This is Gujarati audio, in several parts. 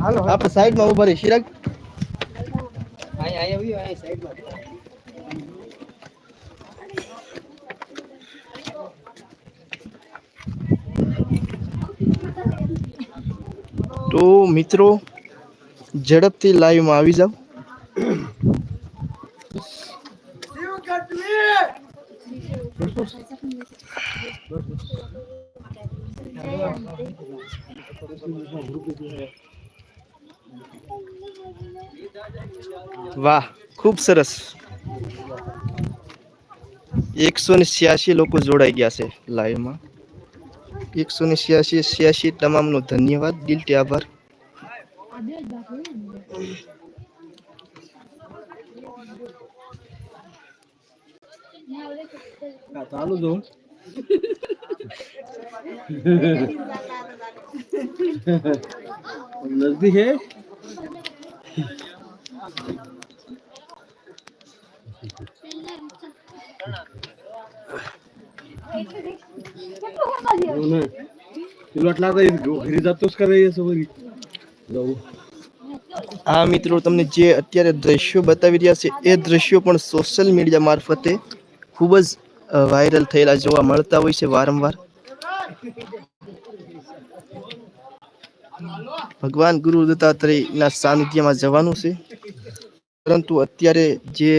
હાલો આપણે સાઈડમાં ઊભા રહી શિરાગ? તો મિત્રો ઝડપથી લાઈવમાં આવી જાવ વાહ ખૂબ સરસ એકસો ને છ્યાસી લોકો જોડાઈ ગયા છે લાઈવમાં એકસો ને છ્યાસી છ્યાસી તમામનો ધન્યવાદ દિલથી આભાર ચાલુ દઉં नजदीक है तुला वाटलं आता घरी जातोस का रे असं बरी जाऊ આ મિત્રો તમને જે અત્યારે દ્રશ્યો બતાવી રહ્યા છે એ દ્રશ્યો પણ સોશિયલ મીડિયા મારફતે ખૂબ જ અ, વાયરલ થયેલા જોવા મળતા હોય છે વારંવાર. ભગવાન ગુરુ દત્તાત્રેયના સાનિધ્યમાં જવાનું છે. પરંતુ અત્યારે જે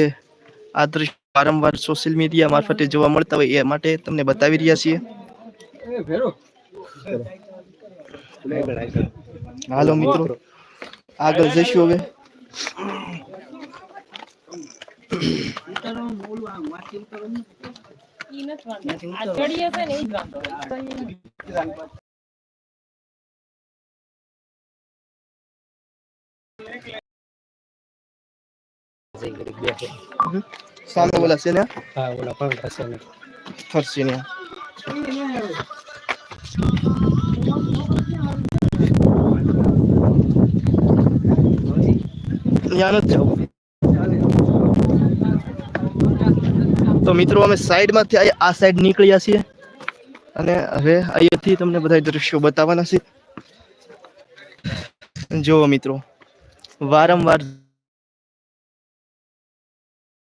આ દ્રશ્ય વારંવાર સોશિયલ મીડિયા મારફતે જોવા મળતા હોય એ માટે તમને બતાવી રહ્યા છીએ. હાલો મિત્રો, આગળ જઈશું હવે. ઉતારો મોલું આમ વાંચી ઉતારો ઈ નથી વાંધો આ સામે ઓલા ને? હા ઓલા પણ છે ને. ફરસી ને. યાદ જ તો મિત્રો, અમે સાઈડમાંથી આ- સાઈડ નીકળ્યા છીએ. અને હવે અહીંયાથી તમને બધા દ્રશ્યો બતાવવાના છે. જુઓ મિત્રો, વારંવાર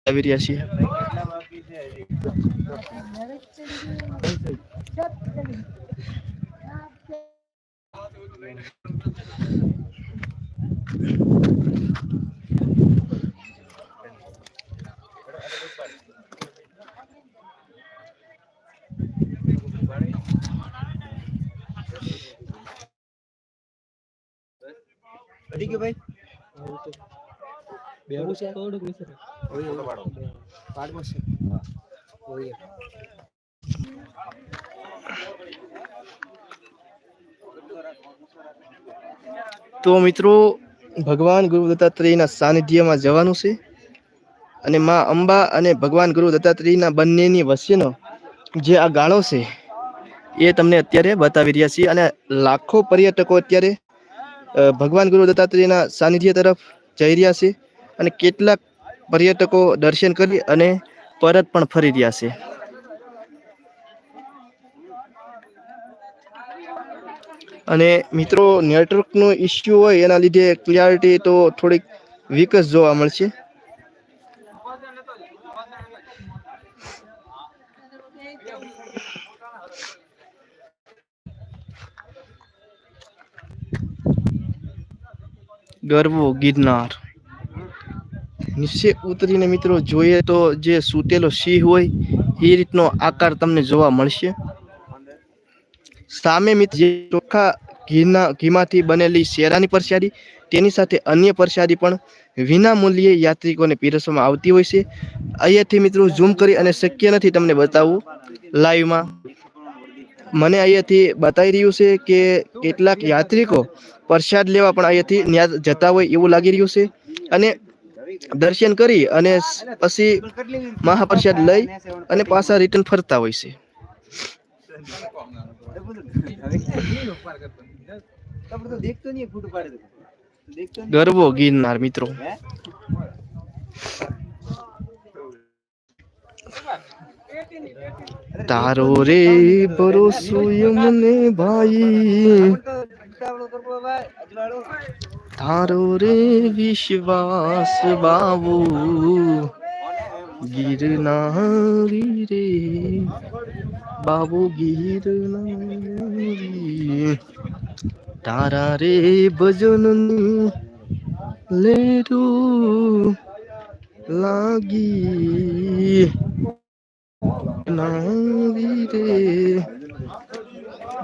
આવી રહ્યા છીએ. ગયો ભાઈ? તો મિત્રો ભગવાન ગુરુ દત્તાત્રેયના સાનિધ્યમાં જવાનું છે અને માં અંબા અને ભગવાન ગુરુ દત્તાત્રેયના બંનેની વચ્ચેનો જે આ ગાળો છે એ તમને અત્યારે બતાવી રહ્યા છીએ અને લાખો પર્યટકો અત્યારે ભગવાન ગુરુ દત્તાત્રેયના સાનિધ્ય તરફ જઈ રહ્યા છે અને કેટલાક પર્યટકો દર્શન કરી અને પરત પણ ફરી રહ્યા છે. અને મિત્રો નેટવર્કનો ઇસ્યુ હોય એના લીધે ક્લિયરિટી તો થોડીક વીક જ જોવા મળશે. ગરવો ગિરનાર. નીચે ઉતરીને મિત્રો જોઈએ તો જે સૂતેલો સિંહ હોય, એ રીતનો આકાર તમને જોવા મળશે. સામે મિત્ર જે ચોખ્ખા ઘીના ઘીમાંથી બનેલી શેરાની પ્રસાદી, તેની સાથે અન્ય પ્રસાદી પણ વિના મૂલ્યે યાત્રિકોને પીરસવામાં આવતી હોય છે. અહીંયાથી મિત્રો ઝૂમ કરી અને શક્ય નથી તમને બતાવવું. લાઈવમાં મને અહીંયાથી બતાવી રહ્યું છે કે કેટલાક યાત્રિકો પ્રસાદ લેવા પણ અહીંયાથી ન્યા જતા હોય એવું લાગી રહ્યું છે. અને દર્શન કરી અને પછી મહાપ્રસાદ લઈ અને પાછા રિટર્ન ફરતા હોય છે. ગરબો ગિરનાર મિત્રો. તારો રે ભરોસો મને ભાઈ. તારો રે વિશ્વાસ બાબુ ગિરનારી રે બાબુ ગિરનારી. તારા રે ભજન લેરું લાગી. નારી રે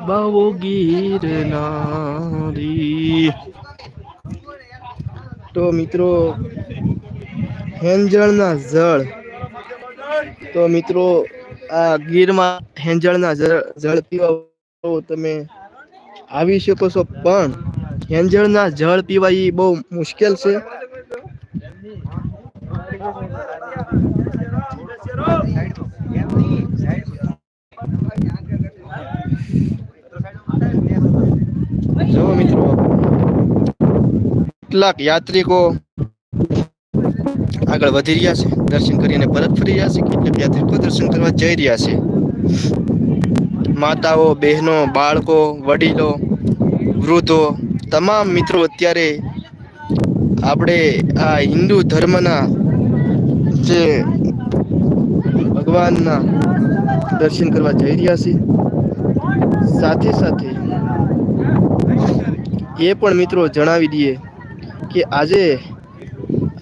બાવો ગીરનારી તો મિત્રો હેંજળના જળ તો મિત્રો આ ગીરમાં હેંજળના જળ જળ પીવા તમે આવી શકો છો, પણ હેંજળના જળ પીવા એ બહુ મુશ્કેલ છે. જો મિત્રો, કેટલાક યાત્રિકો આગળ વધી રહ્યા છે, દર્શન કરીને પરત ફરી રહ્યા છે, કેટલાક યાત્રિકો દર્શન કરવા જઈ રહ્યા છે. માતાઓ, બહેનો, બાળકો, વડીલો, વૃદ્ધો, તમામ મિત્રો અત્યારે આપણે આ હિન્દુ ધર્મના જે ભગવાનના દર્શન કરવા જઈ રહ્યા છીએ સાથે સાથે એ પણ મિત્રો જણાવી દઈએ કે આજે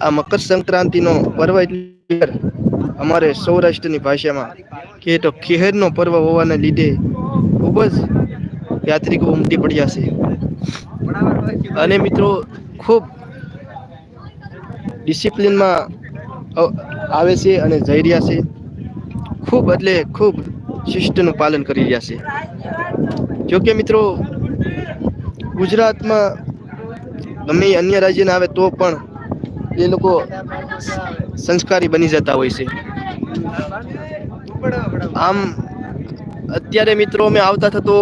આ મકર સંક્રાંતિનો પર્વ એટલે અમારે સૌરાષ્ટ્રની ભાષામાં કે તો ખેહરનો પર્વ હોવાને લીધે ખૂબ જ યાત્રિકો ઉમટી પડ્યા છે. અને મિત્રો ખૂબ ડિસિપ્લિનમાં આવે છે અને જઈ રહ્યા છે. ખૂબ એટલે ખૂબ શિસ્તનું પાલન કરી રહ્યા છે. જોકે મિત્રો, ગુજરાતમાં ગમે અન્ય રાજ્યના આવે તો પણ એ લોકો સંસ્કારી બની જતા હોય છે. આમ, અત્યારે મિત્રો અમે આવતા થતો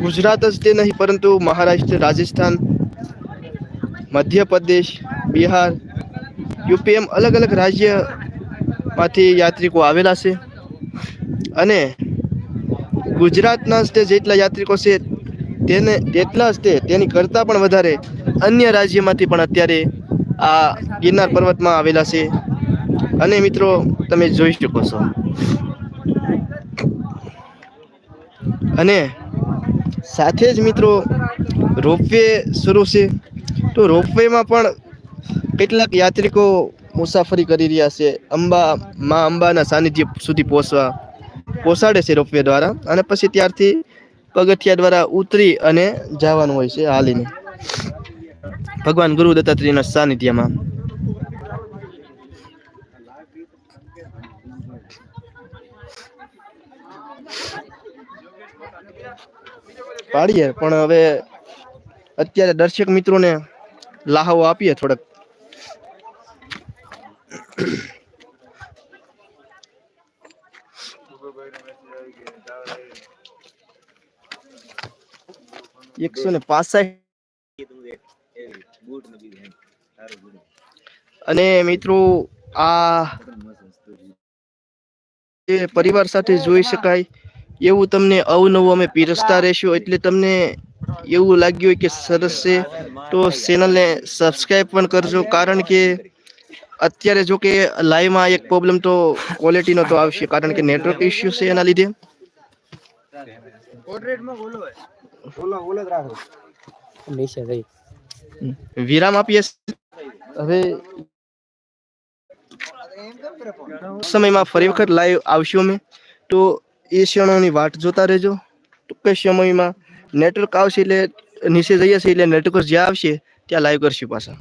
ગુજરાત જ તે નહીં, પરંતુ મહારાષ્ટ્ર, રાજસ્થાન, મધ્યપ્રદેશ, બિહાર યુપી એમ અલગ અલગ રાજ્યમાંથી યાત્રિકો આવેલા છે. અને ગુજરાતના જ જેટલા યાત્રિકો છે, તેને તેટલા સ્ટે તેની કરતાં પણ વધારે અન્ય રાજ્યમાંથી પણ અત્યારે આ ગિરનાર પર્વતમાં આવેલા છે. અને મિત્રો, તમે જોઈ શકો છો. અને સાથે જ મિત્રો, રોપવે શરૂ છે. તો રોપવેમાં પણ કેટલાક યાત્રિકો મુસાફરી કરી રહ્યા છે. અંબા, માં અંબાના સાનિધ્ય સુધી પહોંચવા પહોંચાડે છે રોપવે દ્વારા અને પછી ત્યારથી પગથિયા દ્વારા ઉતરી અને જવાનું હોય છે હાલીને. ભગવાન ગુરુ દત્તાત્રેયના સાનિધ્યમાં. પાડીએ, પણ હવે અત્યારે દર્શક મિત્રોને લાહવો આપીએ થોડોક. એકસો ને અને મિત્રો, આ પરિવાર સાથે જોઈ શકાય, એવું તમને અવનવું અમે પીરસતા રહેશું. એટલે તમને એવું લાગ્યું હોય કે સરસ છે, તો ચેનલને સબસ્ક્રાઈબ પણ કરજો. કારણ કે અત્યારે જો કે લાઈવમાં એક પ્રોબ્લેમ તો ક્વોલિટીનો તો આવશે કારણ કે નેટવર્ક ઇશ્યુ છે એના લીધે. વિરામ આપીએ હવે સમયમાં ફરી વખત લાઈવ આવશું અમે. તો એ ક્ષણોની વાટ જોતા રહેજો. ટૂંક સમયમાં નેટવર્ક આવશે એટલે નીચે જઈએ છીએ એટલે નેટવર્ક જ્યાં આવશે ત્યાં લાઈવ કરશું પાછા.